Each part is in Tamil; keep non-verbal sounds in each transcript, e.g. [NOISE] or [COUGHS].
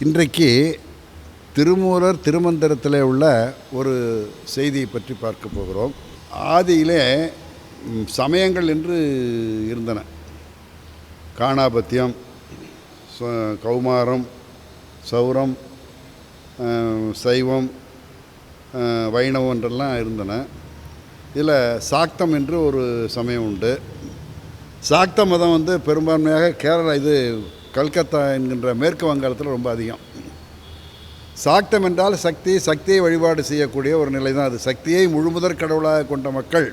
இன்றைக்கு திருமூலர் திருமந்திரத்தில் உள்ள ஒரு செய்தியை பற்றி பார்க்க போகிறோம். ஆதியிலே சமயங்கள் என்று இருந்தன. காணாபத்தியம் ச- கௌமாரம் சௌரம் சைவம் வைணவம் என்றெல்லாம் இருந்தன. இதில் சாக்தம் என்று ஒரு சமயம் உண்டு. சாக்த மதம் வந்து பெரும்பான்மையாக கேரளா இது கல்கத்தா என்கின்ற மேற்கு வங்காளத்தில் ரொம்ப அதிகம். சாக்தம் என்றால் சக்தி சக்தியை வழிபாடு செய்யக்கூடிய ஒரு நிலை தான் அது. சக்தியை முழுமுதற் கடவுளாக கொண்ட மக்கள்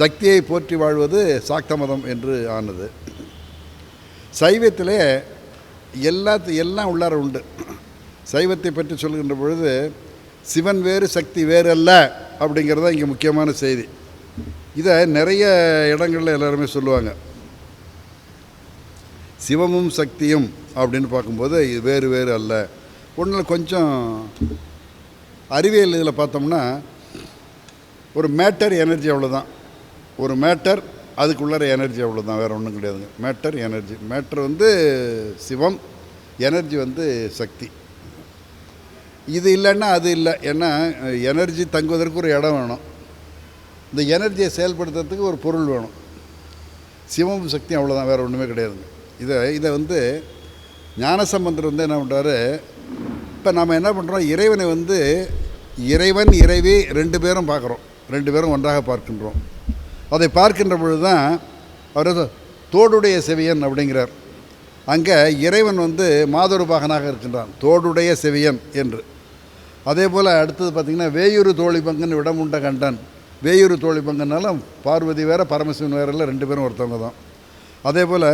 சக்தியை போற்றி வாழ்வது சாக்த மதம் என்று ஆனது. சைவத்திலே எல்லாத்து எல்லாம் உள்ளார உண்டு. சைவத்தை பற்றி சொல்கின்ற பொழுது சிவன் வேறு சக்தி வேறு அல்ல அப்படிங்கிறது தான் இங்கே முக்கியமான செய்தி. இதை நிறைய இடங்களில் எல்லாருமே சொல்லுவாங்க. சிவமும் சக்தியும் அப்படின்னு பார்க்கும்போது இது வேறு வேறு அல்ல. ஒன்றில் கொஞ்சம் அறிவியல் இதில் பார்த்தோம்னா ஒரு மேட்டர் எனர்ஜி அவ்வளோதான் ஒரு மேட்டர் அதுக்குள்ளார எனர்ஜி அவ்வளோதான் வேறு ஒன்றும் கிடையாதுங்க. மேட்டர் எனர்ஜி மேட்டர் வந்து சிவம் எனர்ஜி வந்து சக்தி. இது இல்லைன்னா அது இல்லை. ஏன்னா எனர்ஜி தங்குவதற்கு ஒரு இடம் வேணும். இந்த எனர்ஜியை செயல்படுத்துறதுக்கு ஒரு பொருள் வேணும். சிவம் சக்தி அவ்வளோதான் வேறு ஒன்றுமே கிடையாதுங்க. இதை இதை வந்து ஞானசம்பந்தர் வந்து என்ன பண்ணுறாரு இப்போ நம்ம என்ன பண்ணுறோம் இறைவனை வந்து இறைவன் இறைவி ரெண்டு பேரும் பார்க்குறோம். ரெண்டு பேரும் ஒன்றாக பார்க்கின்றோம். அதை பார்க்கின்ற பொழுது தான் அவர் தோடுடைய செவியன் அப்படிங்கிறார். அங்கே இறைவன் வந்து மாதொருபாகனாக இருக்கின்றான். தோடுடைய செவியன் என்று. அதே போல் அடுத்தது பார்த்திங்கன்னா வேயூர் தோழி பங்குன்னு விடமுண்ட கண்டன். வேயூர் தோழி பங்குனாலும் பார்வதி வேற பரமசிவன் வேறு இல்லை ரெண்டு பேரும் ஒருத்தவங்க தான். அதே போல்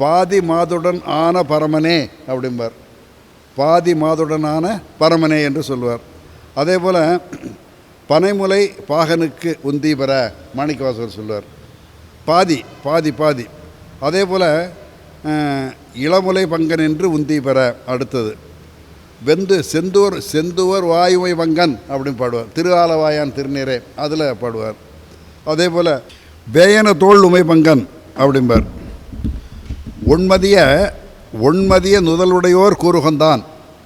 பாதி மாதுடன் ஆன பரமனே அப்படிம்பார். பாதி மாதுடன் ஆன பரமனே என்று சொல்வார். அதே போல் பனைமுலை பாகனுக்கு உந்தி பெற மாணிக்கவாசகர் சொல்வார். பாதி பாதி பாதி. அதே போல் இளமுலை பங்கன் என்று உந்தி பெற அடுத்தது. வெந்து செந்தூர் செந்துவர் வாயுமை பங்கன் அப்படின்னு பாடுவார். திருஆலவாயான் திருநீரே அதில் பாடுவார். அதே போல் வேயன தோல் உமை பங்கன் அப்படிம்பார். ஒன்மதிய ஒன்மதிய நுதலுடையோர் கூறுகந்தான்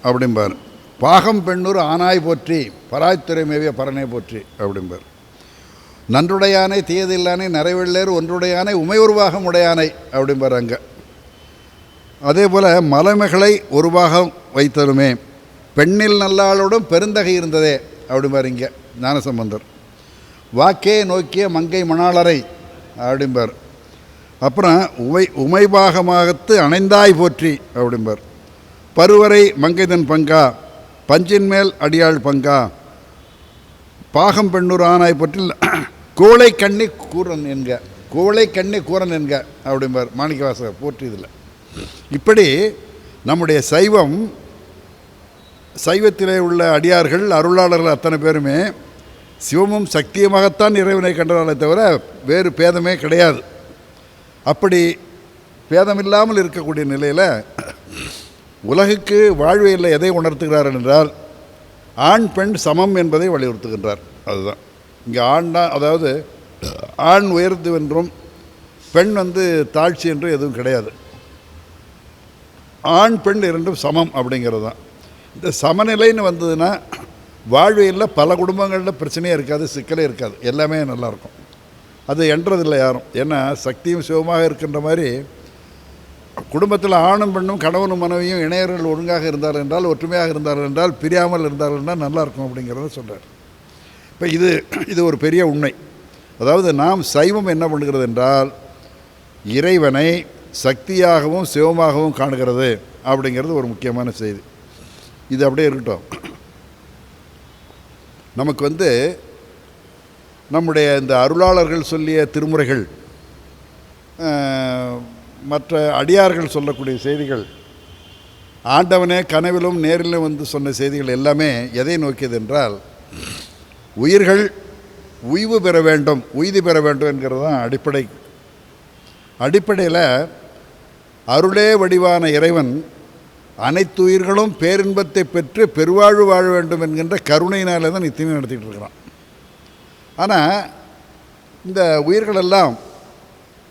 அப்படிம்பார். பாகம் பெண்ணூர் ஆனாய் போற்றி பராய்த்துறை மேவிய பரனை போற்றி அப்படிம்பார். நன்றுடையானை தீயதில்லானை நிறைவெள்ளேர் ஒன்றுடையானை உமையுருவாகம் உடையானை அப்படிம்பார் அங்கே. அதே போல் மலைமைகளை உருவாகம் வைத்தலுமே பெண்ணில் நல்லாளோடும் பெருந்தகை இருந்ததே அப்படிம்பார் இங்கே ஞானசம்பந்தர். வாக்கே நோக்கிய மங்கை மணாளரை அப்படிம்பார். அப்புறம் உமை உமைபாகமாகத்து அணைந்தாய் போற்றி அப்படிம்பார். பருவரை மங்கைதன் பங்கா பஞ்சின் மேல் அடியாள் பங்கா. பாகம் பெண்ணுரானாய் ஆனாய் கோளை கண்ணி கூரன் என்க கோளை கண்ணி கூரன் என்க அப்படிம்பார் மாணிக்கவாசகர் போற்றி இதில். இப்படி நம்முடைய சைவம் சைவத்திலே உள்ள அடியார்கள் அருளாளர்கள் அத்தனை பேருமே சிவமும் சக்தியுமாகத்தான் இறைவனை கண்டதாலே தவிர வேறு பேதமே கிடையாது. அப்படி பேதமில்லாமல் இருக்கக்கூடிய நிலையில் உலகுக்கு வாழ்வியலில் எதை உணர்த்துகிறார் என்றால் ஆண் பெண் சமம் என்பதை வலியுறுத்துகின்றார். அதுதான். இங்கே ஆண்னா அதாவது ஆண் உயர்த்து என்றும் பெண் வந்து தாழ்ச்சி என்றும் எதுவும் கிடையாது. ஆண் பெண் இரண்டும் சமம் அப்படிங்கிறது தான். இந்த சமநிலைன்னு வந்ததுன்னா வாழ்வியலில் பல குடும்பங்களில் பிரச்சனையே இருக்காது சிக்கலே இருக்காது. எல்லாமே நல்லாயிருக்கும் அது என்றதில்லை யாரும். ஏன்னா சக்தியும் சிவமாக இருக்கின்ற மாதிரி குடும்பத்தில் ஆணும் பெண்ணும் கணவனும் மனைவியும் இணையர்கள் ஒழுங்காக இருந்தார்கள் என்றால் ஒற்றுமையாக இருந்தார்கள் என்றால் பிரியாமல் இருந்தார்கள் என்றால் நல்லாயிருக்கும் அப்படிங்கிறத சொல்கிறார் இப்போ இது இது ஒரு பெரிய உண்மை. அதாவது நாம் சைவம் என்ன பண்ணுகிறது என்றால் இறைவனை சக்தியாகவும் சிவமாகவும் காணுகிறது அப்படிங்கிறது ஒரு முக்கியமான செய்தி. இது அப்படியே இருக்கட்டும். நமக்கு வந்து நம்முடைய இந்த அருளாளர்கள் சொல்லிய திருமுறைகள் மற்ற அடியார்கள் சொல்லக்கூடிய செய்திகள் ஆண்டவனே கனவிலும் நேரிலும் வந்து சொன்ன செய்திகள் எல்லாமே எதை நோக்கியது என்றால் உயிர்கள் உய்வு பெற வேண்டும் உய்தி பெற வேண்டும் என்கிறது தான் அடிப்படை. அடிப்படையில் அருளே வடிவான இறைவன் அனைத்து உயிர்களும் பேரின்பத்தை பெற்று பெருவாழ்வு வாழ வேண்டும் என்கின்ற கருணையினாலே தான் நித்தியமே நடத்திக்கிட்டு இருக்கிறான். ஆனால் இந்த உயிர்களெல்லாம்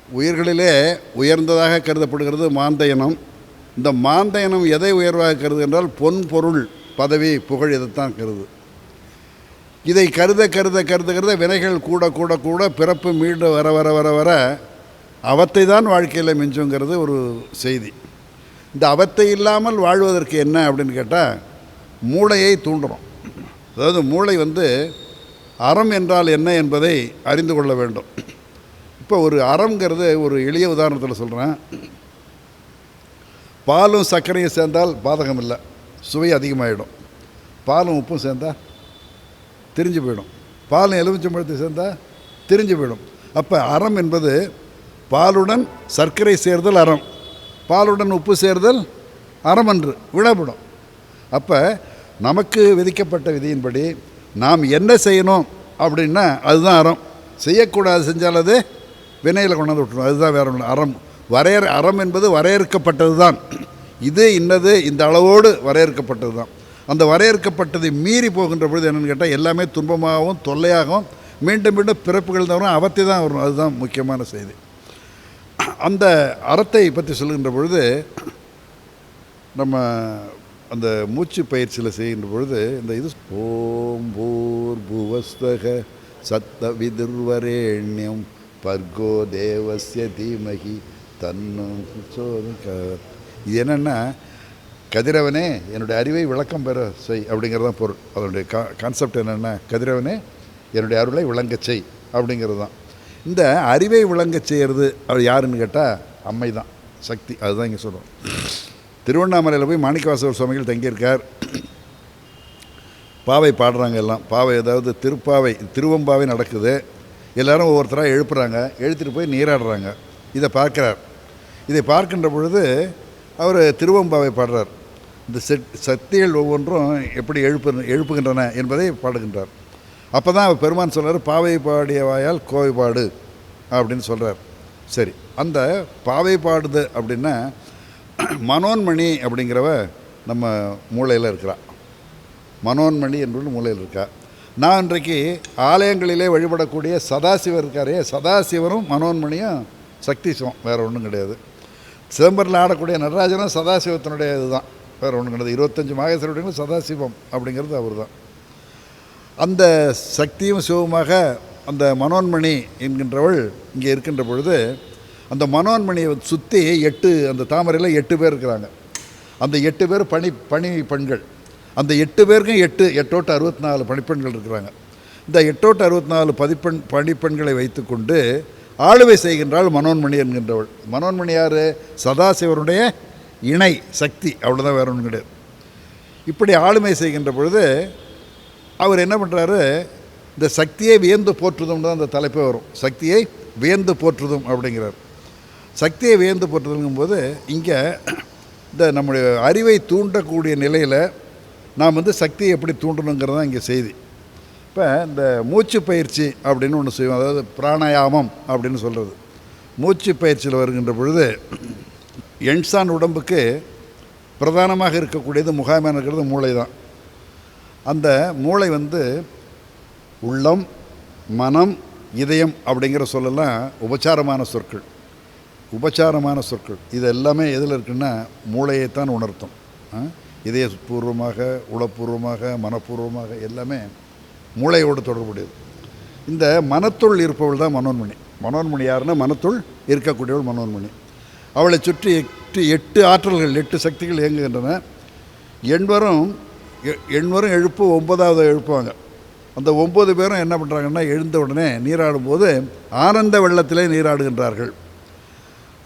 உயிர்களிலே உயர்ந்ததாக கருதப்படுகிறது மாந்த இனம் இந்த மாந்தயனம் எதை உயர்வாக கருது என்றால் பொன் பொருள் பதவி புகழ் இதைத்தான் கருது. இதை கருத கருத கருத கருத வினைகள் கூட கூட கூட பிறப்பு மீண்டு வர வர வர வர அவத்தை தான் வாழ்க்கையில் மிஞ்சுங்கிறது ஒரு செய்தி. இந்த அவத்தை இல்லாமல் வாழ்வதற்கு என்ன அப்படின்னு கேட்டால் மூளையை தூண்டுறோம். அதாவது மூளை வந்து அறம் என்றால் என்ன என்பதை அறிந்து கொள்ள வேண்டும். இப்போ ஒரு அறம்ங்கிறது ஒரு எளிய உதாரணத்தில் சொல்கிறேன் பாலும் சர்க்கரையும் சேர்ந்தால் பாதகம் இல்லை சுவை அதிகமாகிடும் பாலும் உப்பும் சேர்ந்தால் திரிஞ்சு போயிடும். பாலும் எலுமிச்சம்பழத்தை சேர்ந்தால் திரிஞ்சு போயிடும். அப்போ அறம் என்பது பாலுடன் சர்க்கரை சேர்தல் அறம் பாலுடன் உப்பு சேர்தல் அறம் என்று விடப்படும். அப்போ நமக்கு விதிக்கப்பட்ட விதியின்படி நாம் என்ன செய்யணும் அப்படின்னா அதுதான் அறம். செய்யக்கூடாது செஞ்சால் அது வினையில் கொண்டாந்து விட்டுரும். அதுதான் வேற ஒன்று அறம். வரையற அறம் என்பது வரையறுக்கப்பட்டது தான் இது இன்னது இந்த அளவோடு வரையறுக்கப்பட்டது தான் அந்த வரையறுக்கப்பட்டதை மீறி போகின்ற பொழுது என்னென்னு கேட்டால் எல்லாமே துன்பமாகவும் தொல்லையாகவும் மீண்டும் மீண்டும் பிறப்புகள் தவிர அவத்தை தான் வரும். அதுதான் முக்கியமான செய்தி. அந்த அறத்தை பற்றி சொல்லுகின்ற பொழுது நம்ம அந்த மூச்சு பயிற்சியில் செய்கின்ற பொழுது இந்த இது ஓம் பூர் புவஸ்தக சத்த விதுர்வரேண்யம் பர்கோ தேவசிய தீமகி தன்னும் இது என்னென்னா கதிரவனே என்னுடைய அறிவை விளக்கம் பெற செய் அப்படிங்கிறது தான் பொருள். அதனுடைய கா கான்செப்ட் என்னென்னா கதிரவனே என்னுடைய அருளை விளங்கச் செய் அப்படிங்கிறது தான் இந்த அறிவை விளங்கச் செய்கிறது அவர் யாருன்னு கேட்டால் அம்மை தான் சக்தி அதுதான் இங்கே சொல்கிறோம் திருவண்ணாமலையில் போய் மாணிக்கவாசகர் சுவாமிகள் தங்கியிருக்கார். பாவை பாடுறாங்க எல்லாம். பாவை அதாவது திருப்பாவை திருவம்பாவை நடக்குது. எல்லாரும் ஒவ்வொருத்தராக எழுப்புறாங்க. எழுத்துட்டு போய் நீராடுறாங்க. இதை பார்க்குறார். இதை பார்க்கின்ற பொழுது அவர் திருவம்பாவை பாடுறார். இந்த செட் சக்திகள் ஒவ்வொன்றும் எப்படி எழுப்பு எழுப்புகின்றன என்பதை பாடுகின்றார். அப்போ தான் அவர் பெருமான் சொல்கிறார் பாவை பாடியவாயால் கோவை பாடு அப்படின்னு சொல்கிறார் சரி அந்த பாவை பாடுது அப்படின்னா மனோன்மணி அப்படிங்கிறவ நம்ம மூளையில் இருக்கிறா. மனோன்மணி என்பது மூலையில் இருக்கா. நான் இன்றைக்கு ஆலயங்களிலே வழிபடக்கூடிய சதாசிவர் இருக்காரே சதாசிவரும் மனோன்மணியும் சக்தி சிவம் வேறு ஒன்றும் கிடையாது. சிதம்பரத்தில் ஆடக்கூடிய நடராஜனும் சதாசிவத்தினுடைய இதுதான் வேறு ஒன்றும் கிடையாது. இருபத்தஞ்சு மாகேஸ்வரர்களும் சதாசிவம் அப்படிங்கிறது அவர் தான் அந்த சக்தியும் சிவமாக அந்த மனோன்மணி என்கின்றவள் இங்கே இருக்கின்ற பொழுது அந்த மனோன்மணியை சுற்றி எட்டு அந்த தாமரையில் எட்டு பேர் இருக்கிறாங்க. அந்த எட்டு பேர் பணி பணி பெண்கள். அந்த எட்டு பேருக்கும் எட்டு எட்டோட்டு அறுபத்தி நாலு பணிப்பெண்கள் இருக்கிறாங்க. இந்த எட்டோட்டு அறுபத்தி நாலு பதிப்பெண் பணிப்பெண்களை வைத்துக்கொண்டு ஆளுவை செய்கின்றாள் மனோன்மணி என்கின்றவள். மனோன்மணி யார்? சதாசிவருடைய இணை சக்தி அவ்வளோதான் வேற ஒன்று கிடையாது. இப்படி ஆளுமை செய்கின்ற பொழுது அவர் என்ன பண்ணுறாரு இந்த சக்தியை வியந்து போற்றுதும் தான் அந்த தலைப்பே வரும். சக்தியை வியந்து போற்றுதும் அப்படிங்கிறார். சக்தியை வியந்து போற்றுதுங்கும்போது இங்கே இந்த நம்முடைய அறிவை தூண்டக்கூடிய நிலையில் நாம் வந்து சக்தியை எப்படி தூண்டணுங்கிறது தான் இங்கே செய்தி. இப்போ இந்த மூச்சு பயிற்சி அப்படின்னு ஒன்று செய்வோம். அதாவது பிராணாயாமம் அப்படின்னு சொல்கிறது மூச்சு பயிற்சியில் வருகின்ற பொழுது எண்சான் உடம்புக்கு பிரதானமாக இருக்கக்கூடியது முகாமாக இருக்கிறது மூளை தான் அந்த மூளை வந்து உள்ளம் மனம் இதயம் அப்படிங்கிற சொல்லலாம் உபச்சாரமான சொற்கள். உபச்சாரமான சொற்கள். இது எல்லாமே எதில் இருக்குன்னா மூளையைத்தான் உணர்த்தும். ஆ? இதயபூர்வமாக உளப்பூர்வமாக மனப்பூர்வமாக எல்லாமே மூளையோடு தொடர்புடையது. இந்த மனத்துள் இருப்பவள் தான் மனோன்மணி. மனோன்மணி யாருன்னா மனத்துள் இருக்கக்கூடியவள் மனோன்மணி. அவளை சுற்றி எட்டு எட்டு ஆற்றல்கள் எட்டு சக்திகள் இயங்குகின்றன. எண்வரும் எண்வரும் எழுப்பு ஒன்பதாவது எழுப்புவாங்க. அந்த ஒம்பது பேரும் என்ன பண்ணுறாங்கன்னா எழுந்த உடனே நீராடும்போது ஆனந்த வெள்ளத்திலே நீராடுகின்றார்கள்.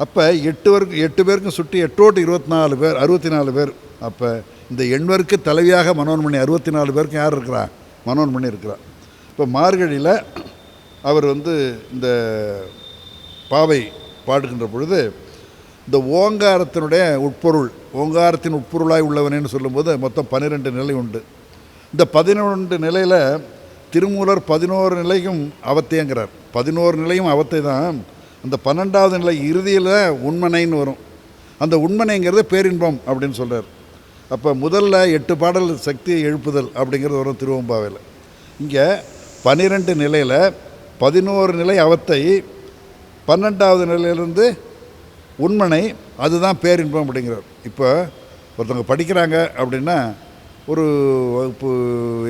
அப்போ எட்டு பேருக்கு எட்டு பேருக்கும் சுற்றி எட்டோட்டு இருபத்தி நாலு பேர் அறுபத்தி நாலு பேர். அப்போ இந்த எண்வருக்கு தலைவியாக மனோன்மணி அறுபத்தி நாலு பேருக்கும் யார் இருக்கிறா? மனோன்மணி இருக்கிறார் இப்போ மார்கழியில் அவர் வந்து இந்த பாவை பாடுகின்ற பொழுது இந்த ஓங்காரத்தினுடைய உட்பொருள் ஓங்காரத்தின் உட்பொருளாய் உள்ளவனேன்னு சொல்லும்போது மொத்தம் பன்னிரெண்டு நிலை உண்டு. இந்த பதினொன்று நிலையில் திருமூலர் பதினோரு நிலையும் அவத்தையங்கிறார். பதினோரு நிலையும் அவத்தை தான் அந்த பன்னெண்டாவது நிலை இறுதியில் உண்மனைன்னு வரும். அந்த உண்மனைங்கிறது பேரின்பம் அப்படின்னு சொல்கிறார் அப்போ முதல்ல எட்டு பாடல் சக்தியை எழுப்புதல் அப்படிங்கிறது வரும் திருவம்பாவையில். இங்கே பன்னிரெண்டு நிலையில் பதினோரு நிலை அவத்தை பன்னெண்டாவது நிலையிலிருந்து உண்மனை அதுதான் பேரின்பம் அப்படிங்கிறார். இப்போ ஒருத்தவங்க படிக்கிறாங்க அப்படின்னா ஒரு வகுப்பு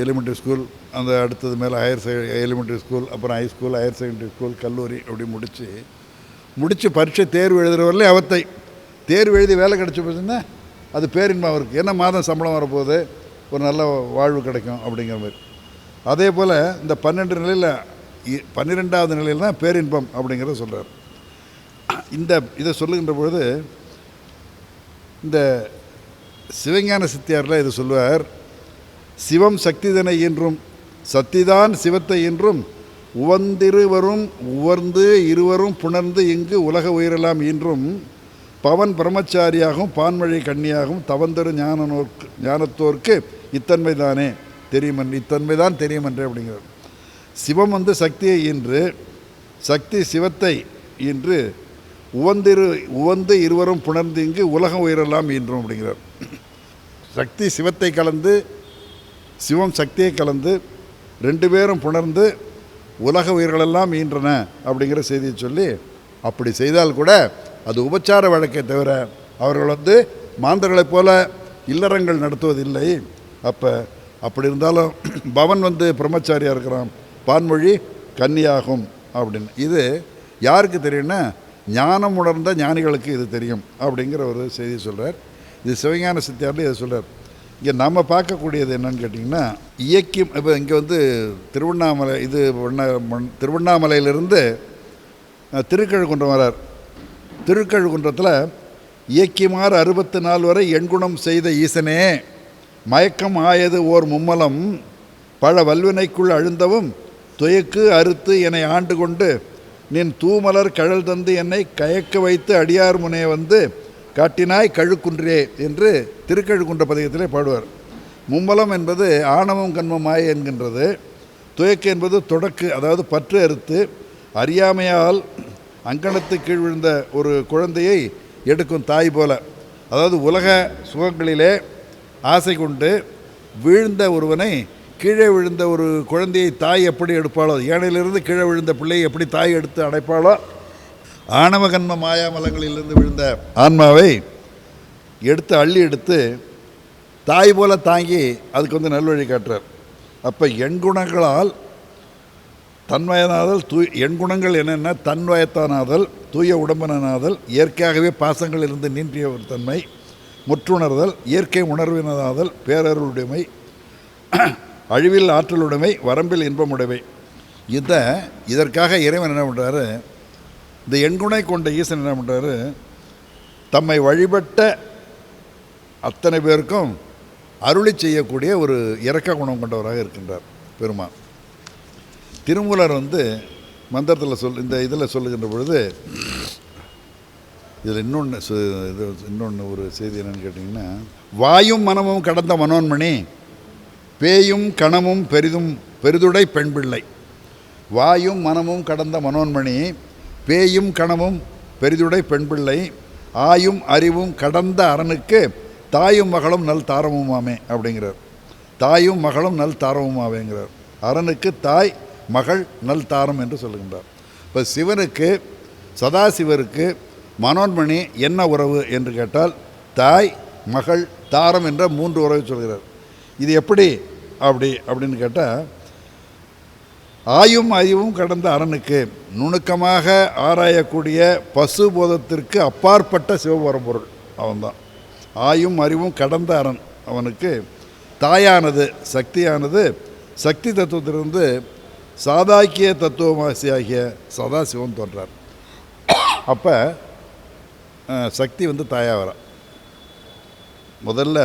எலிமெண்ட்ரி ஸ்கூல் அந்த அடுத்தது மேலே ஹையர் செ எலிமெண்ட்ரி ஸ்கூல் அப்புறம் high school higher secondary school கல்லூரி அப்படி முடித்து முடித்து பரீட்சை தேர்வு எழுதுகிற வரலையும் அவத்தை தேர்வு எழுதி வேலை கிடச்சி போச்சுன்னா அது பேரின்பம் அவருக்கு என்ன மாதம் சம்பளம் வரப்போகுது? ஒரு நல்ல வாழ்வு கிடைக்கும் அப்படிங்கிற மாதிரி. அதே போல் இந்த பன்னெண்டு நிலையில் இ- பன்னிரெண்டாவது நிலையில் தான் பேரின்பம் அப்படிங்கிறத சொல்கிறார் இந்த இதை சொல்லுகின்ற பொழுது இந்த சிவஞான சித்தியாரில் இது சொல்லுவார் சிவம் சக்திதனை என்றும் சக்திதான் சிவத்தை என்றும் உவந்திருவரும் உவர்ந்து இருவரும் புணர்ந்து இங்கு உலக உயிரெல்லாம் என்றும் பவன் பிரம்மச்சாரியாகவும் பான்மழை கன்னியாகவும் தவந்தரு ஞானனோர்க்கு ஞானத்தோர்க்கு இத்தன்மை தானே தெரியுமன் இத்தன்மை தான் தெரியுமன்றே அப்படிங்கிறார் சிவம் வந்து சக்தியை இன்று சக்தி சிவத்தை இன்று உவந்திரு உவந்து இருவரும் புணர்ந்து இங்கு உலகம் உயிரெல்லாம் ஈன்றும் அப்படிங்கிறார். சக்தி சிவத்தை கலந்து சிவம் சக்தியை கலந்து ரெண்டு பேரும் புணர்ந்து உலக உயிர்களெல்லாம் ஈன்றன அப்படிங்கிற செய்தியை சொல்லி அப்படி செய்தால் கூட அது உபச்சார வழக்கை தவிர அவர்கள் வந்து மாந்தர்களைப் போல இல்லறங்கள் நடத்துவதில்லை. அப்போ அப்படி இருந்தாலும் [CLEARS THROAT] பவன் வந்து பிரம்மச்சாரியாக இருக்கிறான். பான்மொழி கன்னியாகும் அப்படின்னு. இது யாருக்கு தெரியும்னா ஞானம் உணர்ந்த ஞானிகளுக்கு இது தெரியும் அப்படிங்கிற ஒரு செய்தி சொல்கிறார் இது சிவஞான சித்தியாரில் இதை சொல்கிறார் இங்கே நம்ம பார்க்கக்கூடியது என்னன்னு கேட்டிங்கன்னா இயக்கியம் இப்போ இங்கே வந்து திருவண்ணாமலை இது மண்- திருவண்ணாமலையிலிருந்து அஹ், திருக்கழுக்குன்றம் வரார் திருக்கழுக்குன்றத்தில் இயக்கியமாறு அறுபத்து நாள் வரை எண்குணம் செய்த ஈசனே மயக்கம் ஆயது ஓர் மும்மலம் பல வல்வினைக்குள் அழுந்தவும் துயக்கு அறுத்து என்னை ஆண்டு கொண்டு நின் தூமலர் கழல் தந்து என்னை கயக்க வைத்து அடியார் முனே வந்து காட்டினாய் கழுக்குன்றே என்று திருக்கழுக்குன்ற பதிகத்திலே பாடுவார். மும்பலம் என்பது ஆணவம் கண்மமாய் என்கின்றது. துயக்கு என்பது தொடக்கு அதாவது பற்று அறுத்து அறியாமையால் அங்கணத்து கீழ் விழுந்த ஒரு குழந்தையை எடுக்கும் தாய் போல. அதாவது உலக சுகங்களிலே ஆசை கொண்டு வீழ்ந்த ஒருவனை கீழே விழுந்த ஒரு குழந்தையை தாய் எப்படி எடுப்பாளோ ஏனையிலிருந்து கீழே விழுந்த பிள்ளையை எப்படி தாய் எடுத்து அடைப்பாளோ ஆணவ கண்ம மாயாமலங்களிலிருந்து விழுந்த ஆன்மாவை எடுத்து அள்ளி எடுத்து தாய் போல தாங்கி அதுக்கு வந்து நல்வழி காட்டுறார். அப்போ எண்குணங்களால் தன்வயனாதல் தூய் எண்குணங்கள் என்னென்ன தன்வயத்தானாதல் தூய உடம்பனாதல் இயற்கையாகவே பாசங்களிலிருந்து நீன்றிய ஒரு தன்மை முற்றுணர்தல் இயற்கை உணர்வினதாதல் பேரருளுடைமை அழிவில் ஆற்றலுடைமை வரம்பில் இன்பமுடைமை. இதை இதற்காக இறைவன் என்ன பண்ணுறாரு இந்த எண்குணை கொண்ட ஈசன் என்ன பண்ணுறாரு தம்மை வழிபட்ட அத்தனை பேருக்கும் அருளி செய்யக்கூடிய ஒரு இறக்க குணம் கொண்டவராக இருக்கின்றார் பெருமான். திருமூலர் வந்து மந்திரத்தில் சொல் இந்த இதில் சொல்லுகின்ற பொழுது இதில் இன்னொன்று இது இன்னொன்று ஒரு செய்தி என்னென்னு கேட்டிங்கன்னா வாயும் மனமும் கடந்த மனோன்மணி பேயும் கணமும் பெரிதும் பெரிதுடை பெண் பிள்ளை வாயும் மனமும் கடந்த மனோன்மணி பேயும் கணமும் பெரிதுடை பெண்பிள்ளை ஆயும் அறிவும் கடந்த அரணுக்கு தாயும் மகளும் நல் தாரமுமாமே அப்படிங்கிறார். தாயும் மகளும் நல் தாரமுமாவேங்கிறார் அரணுக்கு தாய் மகள் நல் தாரம் என்று சொல்லுகின்றார். இப்போ சிவனுக்கு சதாசிவருக்கு மனோன்மணி என்ன உறவு என்று கேட்டால் தாய் மகள் தாரம் என்ற மூன்று உறவை சொல்கிறார். இது எப்படி அப்படி அப்படின்னு கேட்டால் ஆயும் அறிவும் கடந்த அரணுக்கு நுணுக்கமாக ஆராயக்கூடிய பசு போதத்திற்கு அப்பாற்பட்ட சிவபரம்பொருள் அவன்தான். ஆயும் அறிவும் கடந்த அரண் அவனுக்கு தாயானது சக்தியானது சக்தி தத்துவத்திலிருந்து சாதாக்கிய தத்துவமாசியாகிய சதாசிவன் தோன்றார். அப்போ சக்தி வந்து தாயாக வரா முதல்ல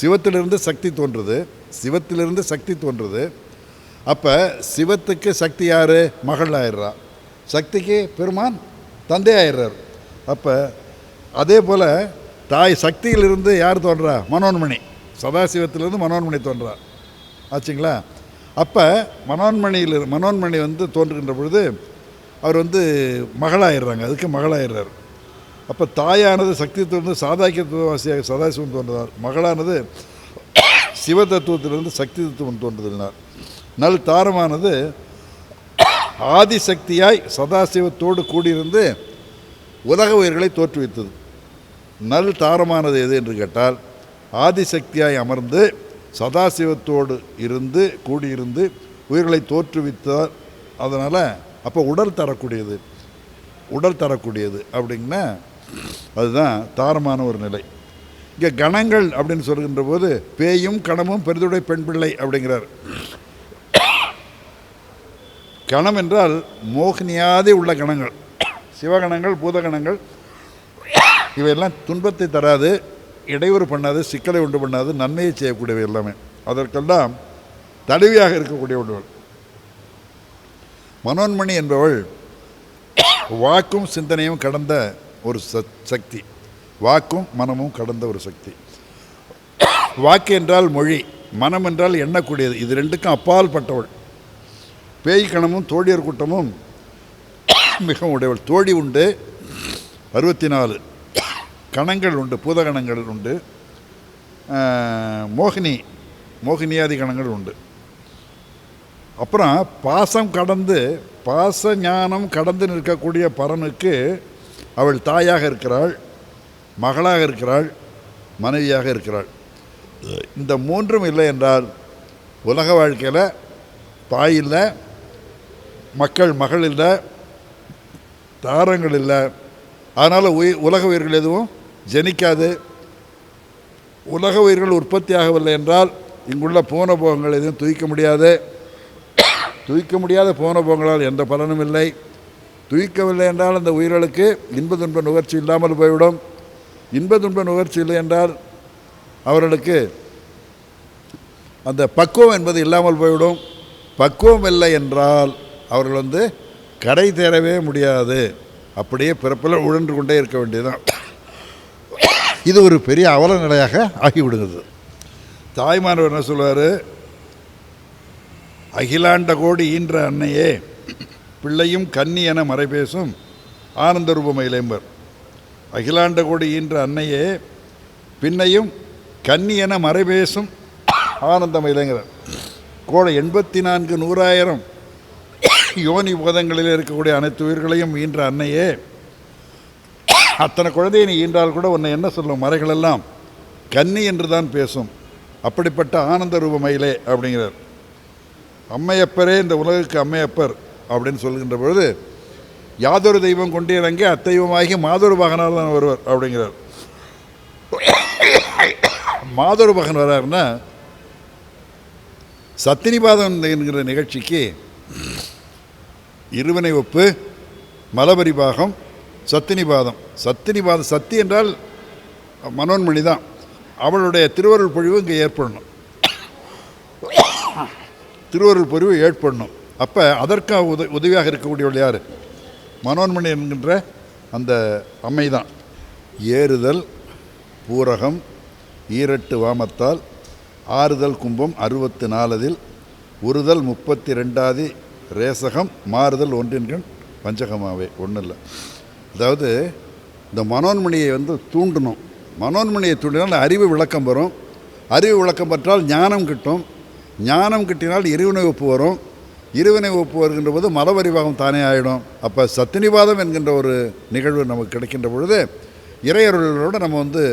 சிவத்திலிருந்து சக்தி தோன்றுது சிவத்திலிருந்து சக்தி தோன்றுது அப்போ சிவத்துக்கு சக்தி யார்? மகள் ஆயிடுறா. சக்திக்கு பெருமான் தந்தை ஆயிடுறார். அப்போ அதே போல் தாய் சக்தியிலிருந்து யார் தோன்றா? மனோன்மணி. சதாசிவத்திலிருந்து மனோன்மணி தோன்றா. ஆச்சுங்களா? அப்போ மனோன்மணியில் மனோன்மணி வந்து தோன்றுகின்ற பொழுது அவர் வந்து மகளாயிடுறாங்க. அதுக்கு மகளாயிடுறார். அப்போ தாயானது சக்தி தோன்று சாதாக்கிய தத்துவவாசியாக சதாசிவம் தோன்றுறார் மகளானது சிவ தத்துவத்திலிருந்து சக்தி தத்துவம் தோன்றுதலினார். நல் தாரமானது ஆதிசக்தியாய் சதாசிவத்தோடு கூடியிருந்து உலக உயிர்களை தோற்றுவித்தது. நல் தாரமானது எது என்று கேட்டால் ஆதிசக்தியாய் அமர்ந்து சதாசிவத்தோடு இருந்து கூடியிருந்து உயிர்களை தோற்றுவித்தார். அதனால் அப்போ உடல் தரக்கூடியது. உடல் தரக்கூடியது அப்படின்னா அதுதான் தாரமான ஒரு நிலை. இங்கே கணங்கள் அப்படின்னு சொல்கின்ற போது பேயும் கணமும் பெரிதுடைய பெண் பிள்ளை அப்படிங்கிறார். கணம் என்றால் மோகினியாதே உள்ள கணங்கள். சிவகணங்கள் பூதகணங்கள் இவையெல்லாம் துன்பத்தை தராது இடையூறு பண்ணாது சிக்கலை உண்டு பண்ணாது நன்மையை செய்யக்கூடியவை எல்லாமே. அதற்கெல்லாம் தழுவியாக இருக்கக்கூடியவர்கள் மனோன்மணி என்பவள் வாக்கும் சிந்தனையும் கடந்த ஒரு சக்தி. வாக்கும் மனமும் கடந்த ஒரு சக்தி. வாக்கு என்றால் மொழி மனம் என்றால் எண்ணக்கூடியது. இது ரெண்டுக்கும் அப்பால் பட்டவள். பேய் கணமும் தோழியர் கூட்டமும் மிகவும் உடையவள். தோழி உண்டு. அறுபத்தி நாலு கணங்கள் உண்டு பூதகணங்கள் உண்டு. மோகினி மோகினியாதி கணங்கள் உண்டு. அப்புறம் பாசம் கடந்து பாச ஞானம் கடந்து நிற்கக்கூடிய பரனுக்கு அவள் தாயாக இருக்கிறாள் மகளாக இருக்கிறாள் மனைவியாக இருக்கிறாள். இந்த மூன்றும் இல்லை என்றால் உலக வாழ்க்கையில் தாய் இல்லை மக்கள் மகள் இல்லை தாரங்கள் இல்லை. அதனால் உயிர் உலக உயிர்கள் எதுவும் ஜனிக்காது. உலக உயிர்கள் உற்பத்தி ஆகவில்லை என்றால் இங்குள்ள போன போகங்கள் எதுவும் துய்க்க முடியாது. துய்க்க முடியாத போன போகங்களால் எந்த பலனும் இல்லை. துய்க்கவில்லை என்றால் அந்த உயிர்களுக்கு இன்ப துன்ப நுகர்ச்சி இல்லாமல் போய்விடும். இன்ப துன்ப நுகர்ச்சி இல்லை என்றால் அவர்களுக்கு அந்த பக்குவம் என்பது இல்லாமல் போய்விடும். பக்குவம் இல்லை என்றால் அவர்கள் வந்து கடை தேரவே முடியாது. அப்படியே பிறப்பில் உழன்று கொண்டே இருக்க வேண்டியதுதான். இது ஒரு பெரிய அவல நிலையாக ஆகிவிடுகிறது. தாய்மானவர் என்ன சொல்வார்? அகிலாண்ட கோடி ஈன்ற அன்னையே பிள்ளையும் கன்னி என மறைபேசும் ஆனந்த ரூபமயிலேம்பர் அகிலாண்ட கோடி ஈன்ற அன்னையே பின்னையும் கன்னி என மறைபேசும் ஆனந்தமயிலேங்கிறார் கோடை எண்பத்தி நான்கு நூறாயிரம் யோனி உபதங்களில் இருக்கக்கூடிய அனைத்து உயிர்களையும் ஈன்ற அன்னையே. அத்தனை குழந்தையை நீ ஈன்றால் கூட உன்னை என்ன சொல்லும்? மறைகளெல்லாம் கன்னி என்று தான் பேசும். அப்படிப்பட்ட ஆனந்த ரூபமயிலே அப்படிங்கிறார். அம்மையப்பரே இந்த உலகுக்கு அம்மையப்பர் அப்படின்னு சொல்கின்ற பொழுது யாதொரு தெய்வம் கொண்டு இறங்கி அத்தெய்வமாகி மாதொரு பகனால் தான் வருவார் அப்படிங்கிறார். மாதொரு மகன் வராருன்னா சத்தினிபாதம் என்கிற நிகழ்ச்சிக்கு இருவினை ஒப்பு மலபரிபாகம் சத்தினிபாதம் சத்தினிபாதம் சத்தி என்றால் மனோன்மணி தான். அவளுடைய திருவருள் பொழிவு இங்கே ஏற்படணும். திருவருள் பொழிவு ஏற்படணும். அப்போ அதற்காக உத உதவியாக இருக்கக்கூடியவள் யார்? மனோன்மணி என்கின்ற அந்த அம்மை தான். ஏறுதல் பூரகம் ஈரட்டு வாமத்தால் ஆறுதல் கும்பம் அறுபத்து நாலதில் உறுதல் முப்பத்தி ரெண்டாவது ரேசகம் மாறுதல் ஒன்றின்கண் பஞ்சகமாவே ஒன்றும் இல்லை அதாவது இந்த மனோன்மணியை வந்து தூண்டணும். மனோன்மணியை தூண்டினால் அறிவு விளக்கம் வரும். அறிவு விளக்கம் பெற்றால் ஞானம் கிட்டும். ஞானம் கிட்டினால் இருவினை ஒப்பு வரும். இருவினை ஒப்பு வருகின்ற போது மலவரிவாகம் தானே ஆகிடும் அப்போ சத்தினிவாதம் என்கின்ற ஒரு நிகழ்வு நமக்கு கிடைக்கின்ற பொழுது இறையர்களோடு நம்ம வந்து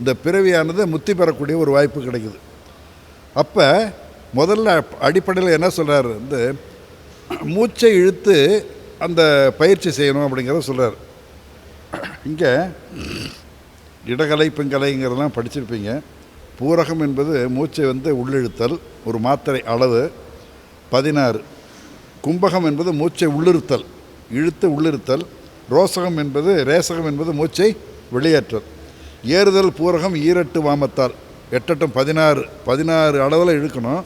இந்த பிறவியானது முத்தி பெறக்கூடிய ஒரு வாய்ப்பு கிடைக்குது. அப்போ முதல்ல அடிப்படையில் என்ன சொல்கிறார் வந்து மூச்சை இழுத்து அந்த பயிற்சி செய்யணும் அப்படிங்கிறத சொல்கிறார் இங்கே இடகலை பெண்கலைங்கிறதெல்லாம் படிச்சிருப்பீங்க. பூரகம் என்பது மூச்சை வந்து உள்ளிழுத்தல் ஒரு மாத்திரை அளவு. பதினாறு கும்பகம் என்பது மூச்சை உள்ளிருத்தல் இழுத்து உள்ளிருத்தல். ரோசகம் என்பது ரேசகம் என்பது மூச்சை வெளியேற்றல். ஏறுதல் பூரகம் ஈரட்டு வாமத்தால். எட்டட்டும் பதினாறு பதினாறு அளவில் இழுக்கணும்.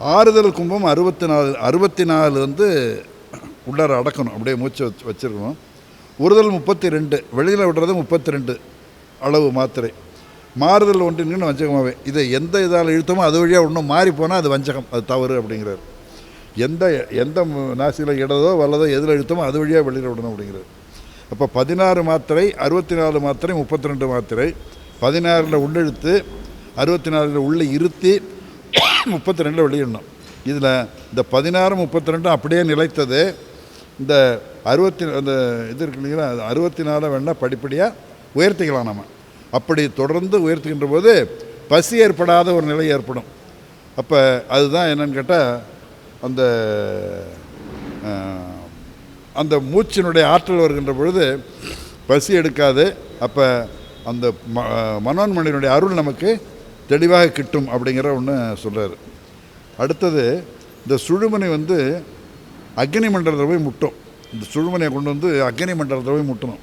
ஆறுதல் கும்பம் அறுபத்தி நாலு அறுபத்தி நாலு வந்து உள்ளார அடக்கணும். அப்படியே மூச்சு வச்சு வச்சுருக்கணும். உறுதல் முப்பத்தி ரெண்டு வெளியில் விடுறது முப்பத்தி ரெண்டு அளவு மாத்திரை. மாறுதல் ஒன்றின்னு வஞ்சகமாகவே இதை எந்த இதால் இழுத்தமோ அது வழியாக இன்னும் மாறி போனால் அது வஞ்சகம் அது தவறு அப்படிங்கிறார். எந்த எந்த நாசியில் இடதோ வல்லதோ எதில் இழுத்தமோ அது வழியாக வெளியில் விடணும் அப்படிங்கிறார். அப்போ பதினாறு மாத்திரை அறுபத்தி நாலு மாத்திரை முப்பத்தி ரெண்டு மாத்திரை பதினாறில் உள்ளெழுத்து அறுபத்தி நாலில் உள்ளே இருத்தி முப்பத்தி ரெண்டில் வெளியிடணும். இதில் இந்த பதினாறு முப்பத்தி ரெண்டும் அப்படியே நிலைத்தது. இந்த அறுபத்தி அந்த இது இருக்கு இல்லைங்களா அறுபத்தி நாலு வேணால் படிப்படியாக உயர்த்திக்கலாம் நம்ம அப்படி தொடர்ந்து உயர்த்துகின்ற போது பசி ஏற்படாத ஒரு நிலை ஏற்படும். அப்போ அதுதான் என்னன்னு கேட்டால் அந்த அந்த மூச்சினுடைய ஆற்றல் வருகின்ற பொழுது பசி எடுக்காது. அப்போ அந்த ம மனோன்மணியினுடைய அருள் நமக்கு தெளிவாக கிட்டும் அப்படிங்கிற ஒன்று சொல்கிறார் அடுத்தது இந்த சுழுமனை வந்து அக்னி மண்டலத்தில் போய் முட்டும். இந்த சுழுமனையை கொண்டு வந்து அக்னி மண்டலத்தில் போய் முட்டணும்.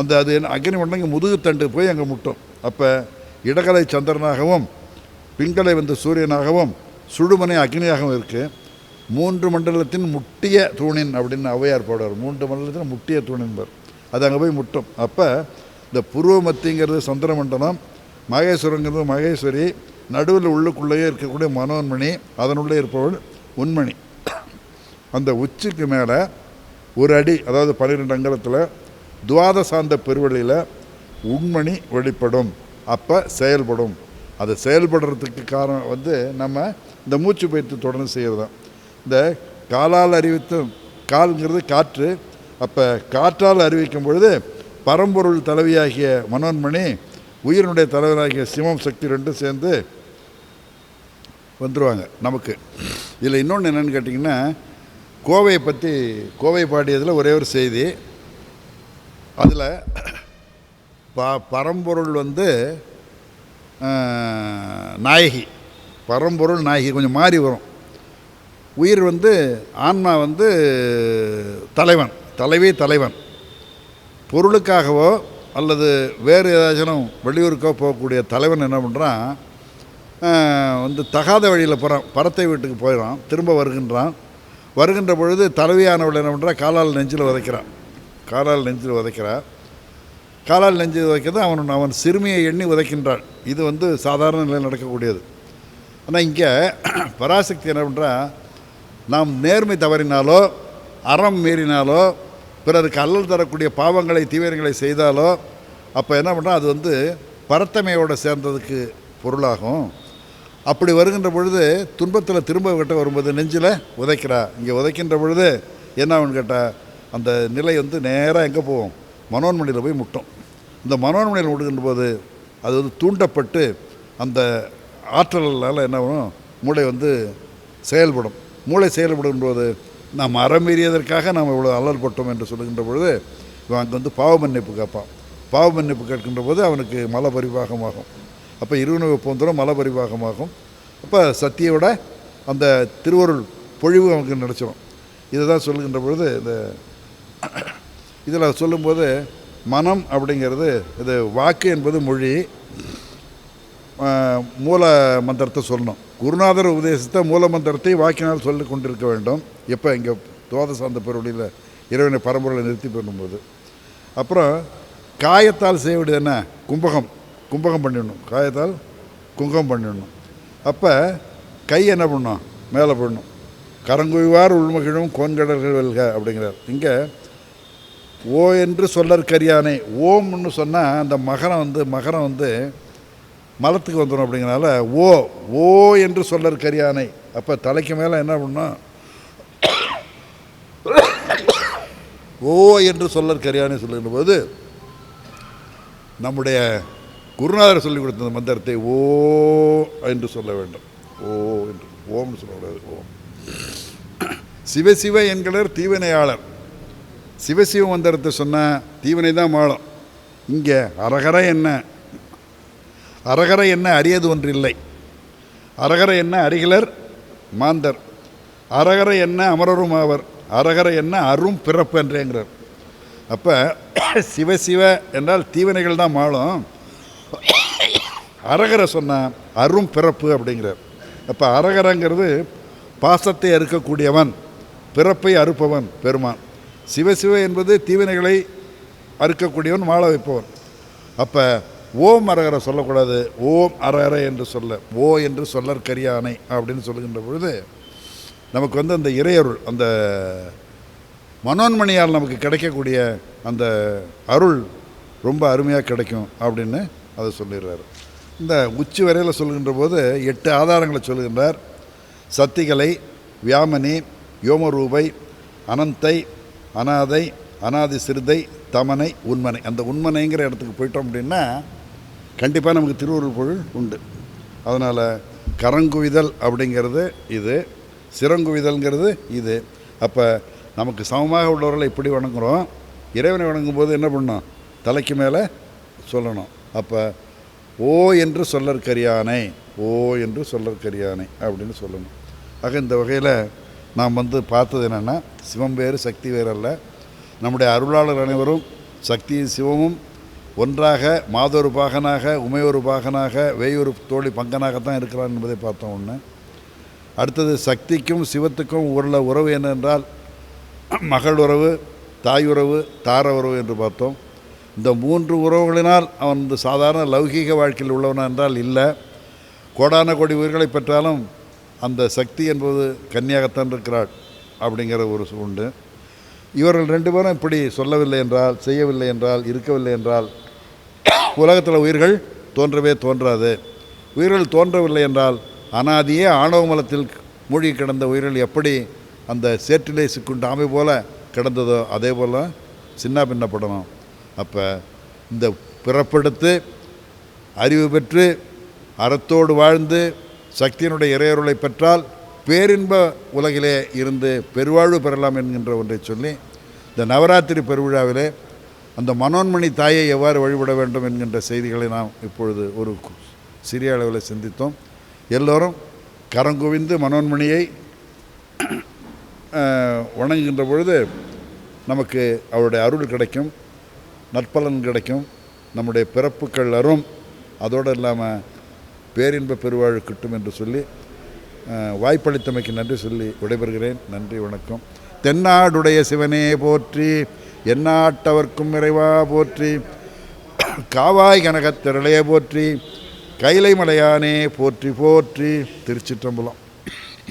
அந்த அது என்ன அக்னி மண்டலம் இங்கே முதுகுத்தண்டு போய் அங்கே முட்டும். அப்போ இடகலை சந்திரனாகவும் பிங்கலை வந்து சூரியனாகவும் சுழுமனை அக்னியாகவும் இருக்குது மூன்று மண்டலத்தின் முட்டிய தூணின் அப்படின்னு ஔவையார் பாடுவார். மூன்று மண்டலத்தின் முட்டிய தூணின்பர் அது அங்கே போய் முட்டும். அப்போ இந்த புருவமத்திங்கிறது சந்திர மண்டலம் மகேஸ்வரங்கிறது மகேஸ்வரி நடுவில் உள்ளுக்குள்ளேயே இருக்கக்கூடிய மனோன்மணி அதனுள்ளே இருப்பவள் உண்மணி. அந்த உச்சிக்கு மேலே ஒரு அடி அதாவது பன்னிரெண்டு அங்கலத்தில் துவாதசாந்த பெருவழியில் உண்மணி வெளிப்படும். அப்போ செயல்படும். அது செயல்படுறதுக்கு காரணம் வந்து நம்ம இந்த மூச்சு பயிற்சி தொடர்ந்து செய்கிறது தான் இந்த காலால் அறிவித்து கால்ங்கிறது காற்று. அப்போ காற்றால் அறிவிக்கும் பொழுது பரம்பொருள் தலைவியாகிய மனோன்மணி உயிரினுடைய தலைவராகிய சிவம் சக்தி ரெண்டும் சேர்ந்து வந்துடுவாங்க நமக்கு. இதில் இன்னொன்று என்னென்னு கேட்டிங்கன்னா கோவையை பற்றி கோவை பாடியதில் ஒரே ஒரு செய்தி. அதில் ப பரம்பொருள் வந்து நாயகி. பரம்பொருள் நாயகி கொஞ்சம் மாறி வரும். உயிர் வந்து ஆன்மா வந்து தலைவன் தலைவி தலைவன். பொருளுக்காகவோ அல்லது வேறு ஏதாச்சும் வெளியூருக்கோ போகக்கூடிய தலைவன் என்ன பண்ணுறான் வந்து தகாத வழியில் போகிறான் பரத்தை வீட்டுக்கு போயிடான் திரும்ப வருகின்றான். வருகின்ற பொழுது தலைவியானவள் என்ன பண்ணுறா காலால் நெஞ்சில் உதைக்கிறான் காலால் நெஞ்சில் உதைக்கிறா காலால் நெஞ்சில் உதைக்கிறது அவன் அவன் சிறுமியை எண்ணி உதைக்கின்றாள். இது வந்து சாதாரண நிலையில் நடக்கக்கூடியது. ஆனால் இங்கே பராசக்தி என்ன பண்ணுறா நாம் நேர்மை தவறினாலோ அறம் மீறினாலோ பிறருக்கு அல்லல் தரக்கூடிய பாவங்களை தீவிரங்களை செய்தாலோ அப்போ என்ன பண்ணால் அது வந்து பரத்தமையோடு சேர்ந்ததுக்கு பொருளாகும். அப்படி வருகின்ற பொழுது துன்பத்தில் திரும்ப கிட்ட வரும்போது நெஞ்சில் உதைக்கிறா. இங்கே உதைக்கின்ற பொழுது என்ன ஆகுன்னு கேட்டால் அந்த நிலை வந்து நேராக எங்கே போகும்? மனோன்மணியில் போய் முட்டும். இந்த மனோன்மணியில் முட்டுகின்ற போது அது வந்து தூண்டப்பட்டு அந்த ஆற்றலால் என்ன ஆகும்? மூளை வந்து செயல்படும். மூளை செயல்படும் போது நாம் அறமீறியதற்காக நாம் இவ்வளோ அல்லல்பட்டோம் என்று சொல்லுகின்ற பொழுது இவன் அங்கே வந்து பாவ மன்னிப்பு கேட்பான். பாவ மன்னிப்பு கேட்கின்ற போது அவனுக்கு மல பரிவாகமாகும். அப்போ இருநூறு போந்தரம் மல பரிவாகமாகும். அப்போ சத்தியோட அந்த திருவருள் பொழிவு அவனுக்கு நினச்சிடும். இதை தான் சொல்லுகின்ற பொழுது இந்த இதில் சொல்லும்போது மனம் அப்படிங்கிறது இது வாக்கு என்பது மொழி மூல மந்திரத்தை சொல்லணும். குருநாதர் உபதேசித்த மூல மந்திரத்தை வாக்கினால் சொல்லி கொண்டிருக்க வேண்டும். எப்போ? இங்கே துவாத சார்ந்த பெருவழியில் இறைவனை பரம்பொருளை நிறுத்தி பெறும்போது அப்புறம் காயத்தால் செய்ய வேண்டியது என்ன? கும்பகம். கும்பகம் பண்ணிடணும். காயத்தால் குங்கம் பண்ணிடணும். அப்போ கை என்ன பண்ணும் மேலே பண்ணணும் கரங்குவிவார் உள்மகிழும் கோன்கடல்கள் வெல்க அப்படிங்கிறார். இங்கே ஓ என்று சொல்லற்கரியானை ஓம்னு சொன்னால் அந்த மகரம் வந்து மகரம் வந்து மலத்துக்கு வந்துடும் அப்படிங்கிறனால ஓ ஓ என்று சொல்லற்கரியானை அப்போ தலைக்கு மேலே என்ன பண்ணும் [COUGHS] ஓ என்று சொல்லற்கரியானை சொல்லுகிற போது நம்முடைய குருநாதர் சொல்லிக் கொடுத்த மந்திரத்தை ஓ என்று சொல்ல வேண்டும். ஓ என்று ஓம்னு சொல்லக்கூடாது ஓம் சிவசிவ என்கிறர் தீவினையாளர். சிவசிவ மந்திரத்தை சொன்னால் தீவினை தான் மாளும் இங்கே அரகர என்ன? அரகர என்ன அரியது ஒன்றில்லை. அரகர என்ன அரிகிலர்? மாந்தர். அரகர என்ன அமரரும் ஆவர்? அரகர என்ன அரும் பிறப்பு என்றேங்கிறார். அப்போ சிவசிவ என்றால் தீவனைகள் தான் மாளும். அரகர சொன்னால் அரும் பிறப்பு அப்படிங்கிறார். அப்போ அரகரங்கிறது பாசத்தை அறுக்கக்கூடியவன் பிறப்பை அறுப்பவன் பெருமான். சிவசிவ என்பது தீவினைகளை அறுக்கக்கூடியவன் வாழ வைப்பவன். அப்போ ஓம் அரகர சொல்லக்கூடாது ஓம் அரகர என்று சொல்ல ஓ என்று சொல்லற்கரியானை அப்படின்னு சொல்லுகின்ற பொழுது நமக்கு வந்து அந்த இறையருள் அந்த மனோன்மணியால் நமக்கு கிடைக்கக்கூடிய அந்த அருள் ரொம்ப அருமையாக கிடைக்கும் அப்படின்னு அதை சொல்லிடுறாரு. இந்த உச்சி வரையில் சொல்லுகின்ற போது எட்டு ஆதாரங்களை சொல்லுகின்றார். சத்திகளை வியாமனி யோமரூபை அனந்தை அனாதை அனாதி சிறுதை தமனை உண்மனை. அந்த உண்மனைங்கிற இடத்துக்கு போயிட்டோம் அப்படின்னா கண்டிப்பாக நமக்கு திருவருள் பொருள் உண்டு. அதனால் கரங்குவிதல் அப்படிங்கிறது இது சிறங்குவிதல்ங்கிறது இது. அப்போ நமக்கு சமமாக உள்ளவர்களை இப்படி வணங்குறோம்? இறைவனை வணங்கும்போது என்ன பண்ணோம் தலைக்கு மேலே சொல்லணும். அப்போ ஓ என்று சொல்லற்கரியானை ஓ என்று சொல்லற்கரியானை அப்படின்னு சொல்லணும். ஆக இந்த வகையில் நாம் வந்து பார்த்தது என்னென்னா சிவம் வேறு சக்தி வேறு அல்ல நம்முடைய அருளாளர் அனைவரும் சக்தியும் சிவமும் ஒன்றாக மாதொரு பாகனாக உமையொரு பாகனாக வேயொரு தோழி பங்கனாகத்தான் இருக்கிறான் என்பதை பார்த்தோம் ஒன்று அடுத்தது சக்திக்கும் சிவத்துக்கும் உள்ள உறவு என்னென்றால் மகள் உறவு தாய் உறவு தார உறவு என்று பார்த்தோம். இந்த மூன்று உறவுகளினால் அவன் இந்த சாதாரண லௌகீக வாழ்க்கையில் உள்ளவனா என்றால் இல்லை. கோடான கோடி உயிர்களை பெற்றாலும் அந்த சக்தி என்பது கன்னியாகத்தான் இருக்கிறாள் அப்படிங்கிற ஒரு உண்டு இவர்கள் ரெண்டு பேரும் இப்படி சொல்லவில்லை என்றால் செய்யவில்லை என்றால் இருக்கவில்லை என்றால் உலகத்தில் உயிர்கள் தோன்றவே தோன்றாது. உயிர்கள் தோன்றவில்லை என்றால் அனாதியே ஆணவ மலத்தில் மூழ்கி கிடந்த உயிர்கள் எப்படி அந்த சேற்றிலே சிக்குண்டு ஆமை போல் கிடந்ததோ அதே போல் சின்ன பின்னப்படணும் அப்போ இந்த பிறப்பெடுத்து அறிவு பெற்று அறத்தோடு வாழ்ந்து சக்தியினுடைய இறையருளை பெற்றால் பேரின்ப உலகிலே இருந்து பெருவாழ்வு பெறலாம் என்கின்ற ஒன்றை சொல்லி இந்த நவராத்திரி பெருவிழாவிலே அந்த மனோன்மணி தாயை எவ்வாறு வழிபட வேண்டும் என்கின்ற செய்திகளை நாம் இப்பொழுது ஒரு சிறிய அளவில் சிந்தித்தோம். எல்லோரும் கரங்குவிந்து மனோன்மணியை வணங்குகின்ற பொழுது நமக்கு அவருடைய அருள் கிடைக்கும் நற்பலன் கிடைக்கும் நம்முடைய பிறப்புகள் அரும் அதோடு இல்லாமல் பேரின்ப பெருவாழ் கிட்டும் என்று சொல்லி வாய்ப்பளித்தமைக்கு நன்றி சொல்லி விடைபெறுகிறேன். நன்றி வணக்கம். தென்னாடுடைய சிவனே போற்றி எந்நாட்டவர்க்கும் இறைவா போற்றி காவாய் கனகத் திரளையே போற்றி கைலை மலையானே போற்றி போற்றி திருச்சிற்றம்பலம்.